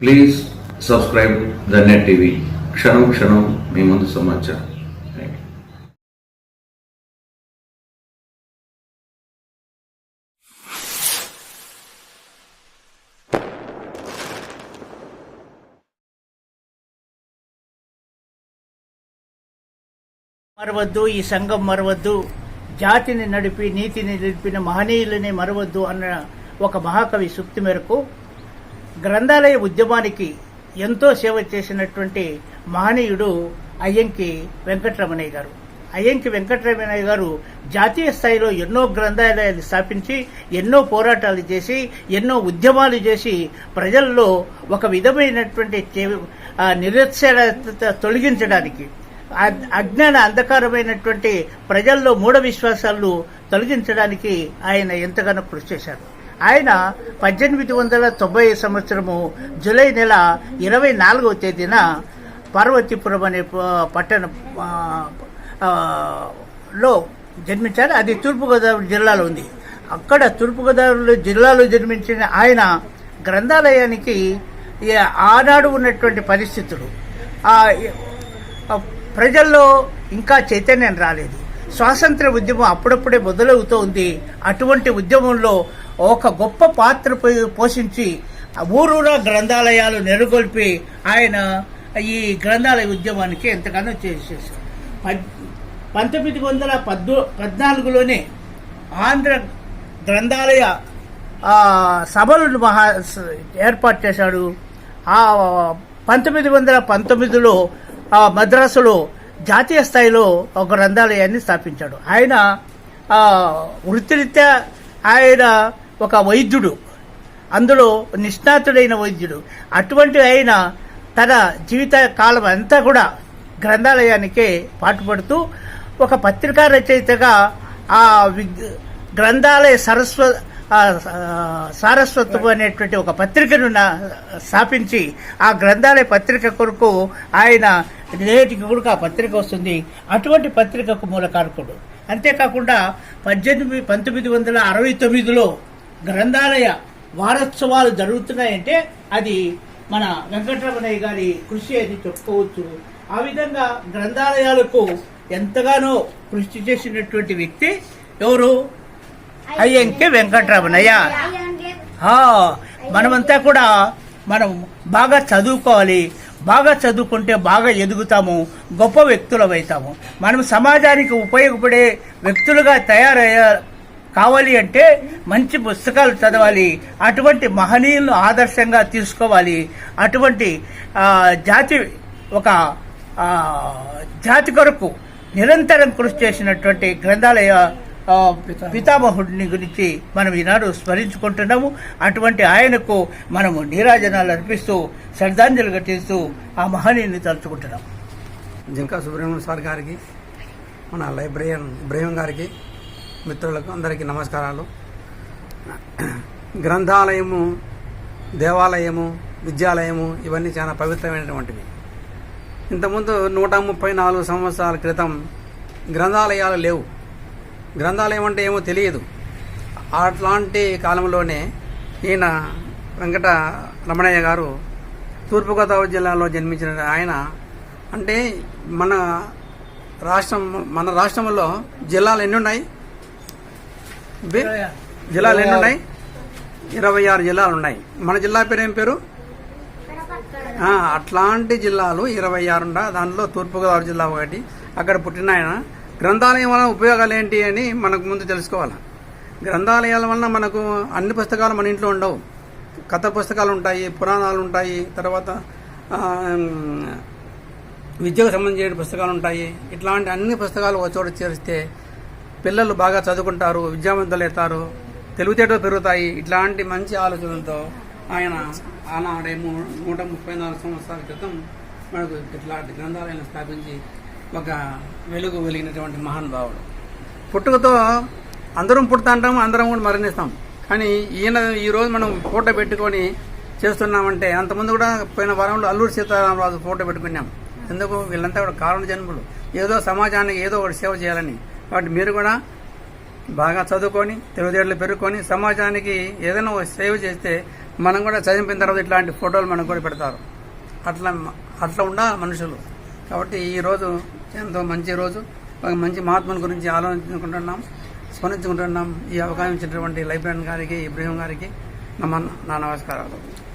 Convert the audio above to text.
please subscribe the net TV క్షణం క్షణం మీ ముందు సమాచారం థ్యాంక్ యూ మరవద్దు ఈ సంఘం మరవద్దు జాతిని నడిపి నీతిని నిలిపిన మహనీయులని మరవద్దు అన్న ఒక మహాకవి సూక్తి మేరకు గ్రంథాలయ ఉద్యమానికి ఎంతో సేవ చేసినటువంటి మహనీయుడు అయ్యంకి వెంకటరమణయ్య గారు. అయ్యంకి వెంకటరమణయ్య గారు జాతీయ స్థాయిలో ఎన్నో గ్రంథాలయాలు స్థాపించి ఎన్నో పోరాటాలు చేసి ఎన్నో ఉద్యమాలు చేసి ప్రజల్లో ఒక విధమైనటువంటి నిరుత్సాహత తొలగించడానికి అజ్ఞాన అంధకారమైనటువంటి ప్రజల్లో మూఢ విశ్వాసాలు తొలగించడానికి ఆయన ఎంతగానో కృషి చేశారు. ఆయన పద్దెనిమిది వందల తొంభై సంవత్సరము జూలై నెల ఇరవై నాలుగవ తేదీన పార్వతీపురం అనే ప- పట్టణ లో జన్మించారు. అది తూర్పుగోదావరి జిల్లాలో ఉంది. అక్కడ తూర్పుగోదావరి జిల్లాలో జన్మించిన ఆయన గ్రంథాలయానికి ఆనాడు ఉన్నటువంటి పరిస్థితులు. ప్రజల్లో ఇంకా చైతన్యం రాలేదు. స్వాతంత్ర ఉద్యమం అప్పుడప్పుడే మొదలవుతూ ఉంది అటువంటి ఉద్యమంలో ఒక గొప్ప పాత్ర పో- పోషించి ఊరూరా గ్రంథాలయాలు నెలకొల్పి ఆయన ఈ గ్రంథాలయ ఉద్యమానికి ఎంతగానో చేసేసారు పద్- పంతొమ్మిది వందల పద్దు పద్నాలుగులోనే ఆంధ్ర గ్రంథాలయ సభలను మహా ఏర్పాటు చేశాడు. ఆ పంతొమ్మిది వందల పంతొమ్మిదిలో మద్రాసులో జాతీయ స్థాయిలో ఒక గ్రంథాలయాన్ని స్థాపించాడు. ఆయన వృత్తిరీత్యా ఆయన ఒక వైద్యుడు. అందులో నిష్ణాతుడైన వైద్యుడు. అటువంటి ఆయన తన జీవిత కాలం అంతా కూడా గ్రంథాలయానికే పాటుపడుతూ ఒక పత్రికా రచయితగా ఆ గ్రంథాలయ సరస్వ సారస్వత్వం అనేటువంటి ఒక పత్రికను స్థాపించి ఆ గ్రంథాలయ పత్రిక కొరకు ఆయన నేటికి కూడా ఆ పత్రిక వస్తుంది. అటువంటి పత్రికకు మూల కారకుడు అంతేకాకుండా పద్దెనిమిది పంతొమ్మిది వందల అరవై తొమ్మిదిలో గ్రంథాలయ వారోత్సవాలు జరుగుతున్నాయంటే అది మన వెంకటరమణయ్య గారి కృషి అని చెప్పుకోవచ్చు. ఆ విధంగా గ్రంథాలయాలకు ఎంతగానో కృషి చేసినటువంటి వ్యక్తి ఎవరు? అయ్యంకే వెంకటరమణయ్య. మనమంతా కూడా మనం బాగా చదువుకోవాలి. బాగా చదువుకుంటే బాగా ఎదుగుతాము. గొప్ప వ్యక్తులమవుతాము మనం సమాజానికి ఉపయోగపడే వ్యక్తులుగా తయారయ్య కావాలి అంటే మంచి పుస్తకాలు చదవాలి అటువంటి మహనీయులను ఆదర్శంగా తీసుకోవాలి. అటువంటి జాతి ఒక జాతి కొరకు నిరంతరం కృషి చేసినటువంటి గ్రంథాలయ పితామహుడిని గురించి మనం ఈనాడు స్మరించుకుంటున్నాము. అటువంటి ఆయనకు మనము నీరాజనాలు అర్పిస్తూ శ్రద్ధాంజలి ఘటిస్తూ ఆ మహనీయుని తలుచుకుంటున్నాం జింకా సుబ్రహ్మణ్యం సార్ గారికి మన లైబ్రరీ ఇబ్రహీం గారికి మిత్రులకు అందరికీ నమస్కారాలు. గ్రంథాలయము దేవాలయము విద్యాలయము ఇవన్నీ చాలా పవిత్రమైనటువంటివి. ఇంతకుముందు నూట ముప్పై నాలుగు సంవత్సరాల క్రితం గ్రంథాలయాలు లేవు. గ్రంథాలయం అంటే ఏమో తెలియదు. అట్లాంటి కాలంలోనే ఈయన వెంకట రమణయ్య గారు తూర్పుగోదావరి జిల్లాలో జన్మించిన ఆయన అంటే మన రాష్ట్రం మన రాష్ట్రంలో జిల్లాలు ఎన్ని ఉన్నాయి జిల్లాలు ఎన్ని ఉన్నాయి? ఇరవై ఆరు జిల్లాలు ఉన్నాయి. మన జిల్లా పేరు ఏం పేరు? అట్లాంటి జిల్లాలు ఇరవై ఆరు ఉన్నాయి దాంట్లో తూర్పుగోదావరి జిల్లా ఒకటి. అక్కడ పుట్టిన ఆయన. గ్రంథాలయం వలన ఉపయోగాలు ఏంటి అని మనకు ముందు తెలుసుకోవాలి. గ్రంథాలయాల వలన మనకు అన్ని పుస్తకాలు మన ఇంట్లో ఉండవు. కథ పుస్తకాలు ఉంటాయి పురాణాలు ఉంటాయి. తర్వాత ఆ, విద్యకు సంబంధించిన పుస్తకాలు ఉంటాయి. ఇట్లాంటి అన్ని పుస్తకాలు ఒక చోట చేరిస్తే పిల్లలు బాగా చదువుకుంటారు విద్యావంతులు అవుతారు తెలివితేటలు పెరుగుతాయి. ఇట్లాంటి మంచి ఆలోచనలతో ఆయన ఆనాడే నూట ముప్పై నాలుగు సంవత్సరాల క్రితం మనకు ఇట్లాంటి గ్రంథాలయం స్థాపించి ఒక వెలుగు వెలిగినటువంటి మహానుభావుడు పుట్టుకతో అందరం పుడతాంటాం అందరం కూడా మరణిస్తాం. కానీ ఈయన ఈరోజు మనం ఫోటో పెట్టుకొని చేస్తున్నామంటే అంతకుముందు కూడా పోయిన వారంలో అల్లూరు సీతారామరాజు ఫోటో పెట్టుకున్నాం. ఎందుకు? వీళ్ళంతా కూడా కారణ జన్ములు. ఏదో సమాజానికి ఏదో ఒకటి సేవ చేయాలని. కాబట్టి మీరు కూడా బాగా చదువుకొని తెలివితేటలు పెరుగుకొని సమాజానికి ఏదైనా సేవ చేస్తే మనం కూడా చదివిన తర్వాత ఇట్లాంటి ఫోటోలు మనకు కూడా పెడతారు. అట్లా అట్లా ఉండాలి మనుషులు. కాబట్టి ఈ రోజు ఎంతో మంచి రోజు. ఒక మంచి మహాత్ముల గురించి ఆలోచించుకుంటున్నాం స్మరించుకుంటున్నాం. ఈ అవకాశం ఇచ్చినటువంటి లైబ్రరీ గారికి ఇబ్రహీం గారికి నమ నా నమస్కారాలు.